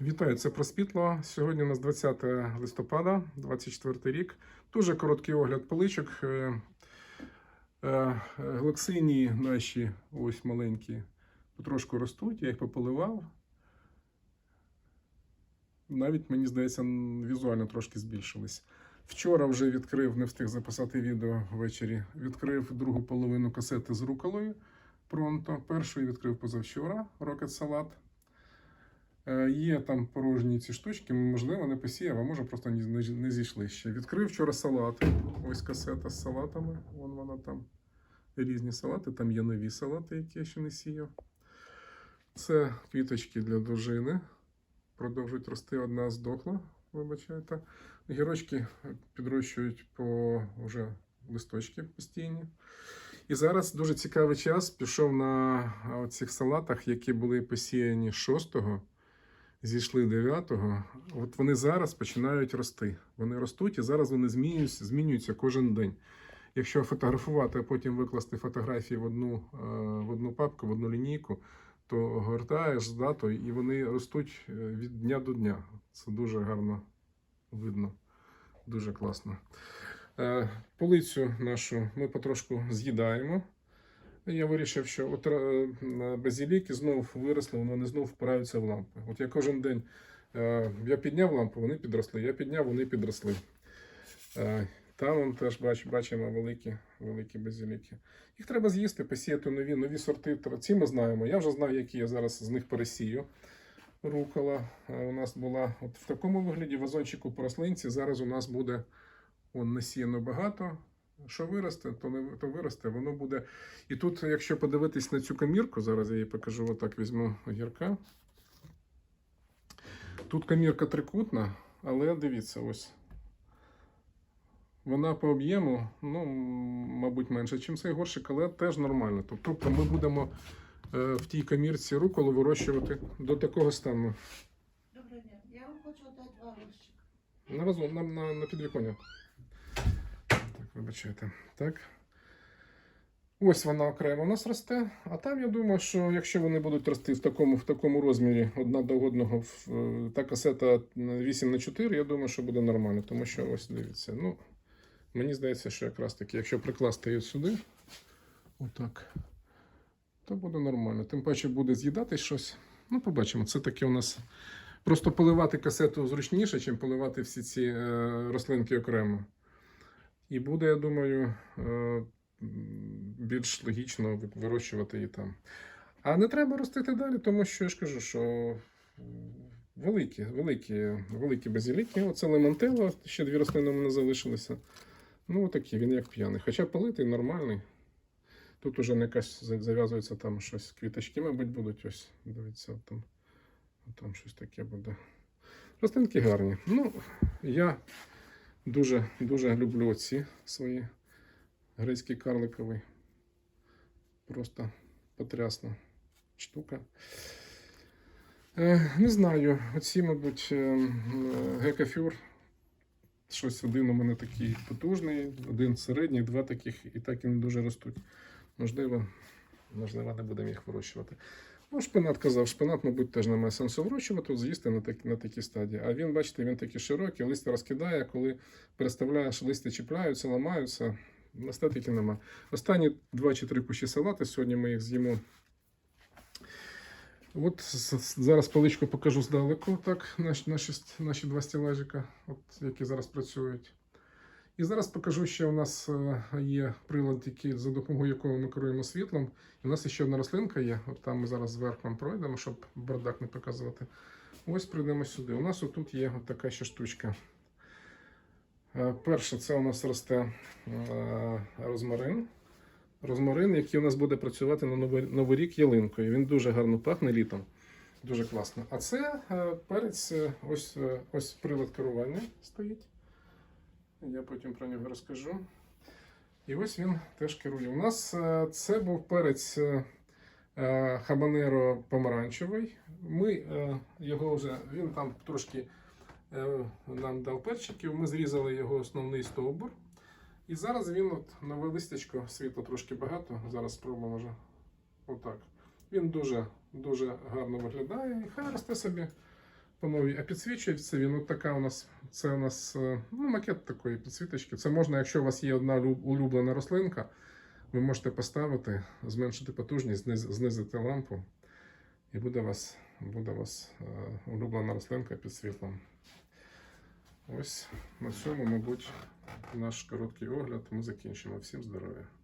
Вітаю, це Проспітло. Сьогодні у нас 20 листопада, 24 рік. Дуже короткий огляд поличок. Е, е, Глоксині наші ось маленькі потрошку ростуть, я їх пополивав. Навіть, мені здається, візуально трошки збільшились. Вчора вже відкрив, не встиг записати відео ввечері. Відкрив другу половину касети з руколою. Пронто. Першу відкрив позавчора Rocket Salad. Е, Є там порожні ці штучки, можливо, не посіяв, а може просто не, зійшли ще. Відкрив вчора салати. Ось касета з салатами. Вон вона там. Різні салати. Там є нові салати, які я ще не сіяв. Це квіточки для дружини. Продовжують рости, одна здохла, вибачайте. Гірочки підрощують по вже листочки постійні. І зараз дуже цікавий час пішов на цих салатах, які були посіяні 6-го, зійшли 9-го. От вони зараз починають рости. Вони ростуть і зараз вони змінюються, змінюються кожен день. Якщо фотографувати, а потім викласти фотографії в одну, е, в одну папку, в одну лінійку, то гортаєш з датою, і вони ростуть е, від дня до дня. Це дуже гарно видно, дуже класно. Е, Полицю нашу ми потрошку з'їдаємо. Я вирішив, що от е, базіліки знов виросли, вони знов впираються в лампи. От я кожен день е, я підняв лампу, вони підросли. Я підняв, вони підросли. Е, Там вон теж бач, бачимо великі, великі базіліки. Їх треба з'їсти, посіяти нові, нові сорти. Ці ми знаємо. Я вже знаю, які я зараз з них пересію. Рукола е, у нас була от в такому вигляді вазончику по рослинці. Зараз у нас буде он насіяно багато. Що виросте, то не то виросте, воно буде. І тут, якщо подивитись на цю камірку, зараз я її покажу, отак візьму огірка. Тут камірка трикутна, але дивіться, ось. Вона по об'єму, ну, мабуть, менше, ніж цей горщик, але теж нормально. Тобто ми будемо е, в тій камірці руколу вирощувати до такого стану. Дня. Я вам хочу дати два горщика. На на, на, на підвіконня. Вибачайте. Так. Ось вона окремо у нас росте. А там я думаю, що якщо вони будуть рости в такому, в такому розмірі одна до одного, та касета 8 на 4 я думаю, що буде нормально. Тому що ось дивіться. Ну, мені здається, що якраз таки, якщо прикласти її сюди, отак, то буде нормально. Тим паче буде з'їдати щось. Ну, побачимо. Це таке у нас. Просто поливати касету зручніше, ніж поливати всі ці е, рослинки окремо. І буде, я думаю, е, більш логічно вирощувати її там. А не треба ростити далі, тому що я ж кажу, що великі, великі, великі базіліки. Оце лемонтело, ще дві рослини у мене залишилися. Ну, отакі, він як п'яний. Хоча политий, нормальний. Тут уже якась зав'язується там щось, квіточки, мабуть, будуть ось. Дивіться, там. Там щось таке буде. Рослинки гарні. Ну, я дуже дуже люблю ці свої грецький карликовий. Просто потрясна штука. Е, не знаю, оці, мабуть, е, е, гекафюр. Щось один у мене такий потужний, один середній, два таких і так і не дуже ростуть. Можливо, можливо, не будемо їх вирощувати. Ну, шпинат казав, шпинат, мабуть, теж немає сенсу вирощувати, з'їсти на, так, на такій стадії. А він, бачите, він такий широкий, листя розкидає, коли переставляєш, листя чіпляються, ламаються. Естетики нема. Останні два чи три кущі салати, сьогодні ми їх з'їмо. От зараз паличку покажу здалеку, так, наші, наші, наші два стілажика, от, які зараз працюють. І зараз покажу, що у нас е, є прилад, який, за допомогою якого ми керуємо світлом. І у нас ще одна рослинка є. От там ми зараз зверху пройдемо, щоб бардак не показувати. Ось прийдемо сюди. У нас отут є така ще штучка. Е, Перше, це у нас росте е, розмарин. Розмарин, який у нас буде працювати на новий, рік ялинкою. Він дуже гарно пахне літом. Дуже класно. А це перець, ось, ось прилад керування стоїть. Я потім про нього розкажу. І ось він теж керує. У нас е, це був перець е, е, хабанеро помаранчевий. Ми його вже, він там трошки нам дав перчиків, ми зрізали його основний стовбур. І зараз він от нове листячко, світла трошки багато. Зараз спробуємо вже отак. Він дуже, дуже гарно виглядає і хай росте собі. По новій. А підсвічується він. От така у нас це у нас е, ну, макет такої підсвіточки. Це можна, якщо у вас є одна улюблена рослинка, ви можете поставити, зменшити потужність, зниз- знизити лампу, і буде у вас, буде у вас е, улюблена рослинка під світлом. Ось на цьому, мабуть, наш короткий огляд ми закінчимо. Всім здоров'я!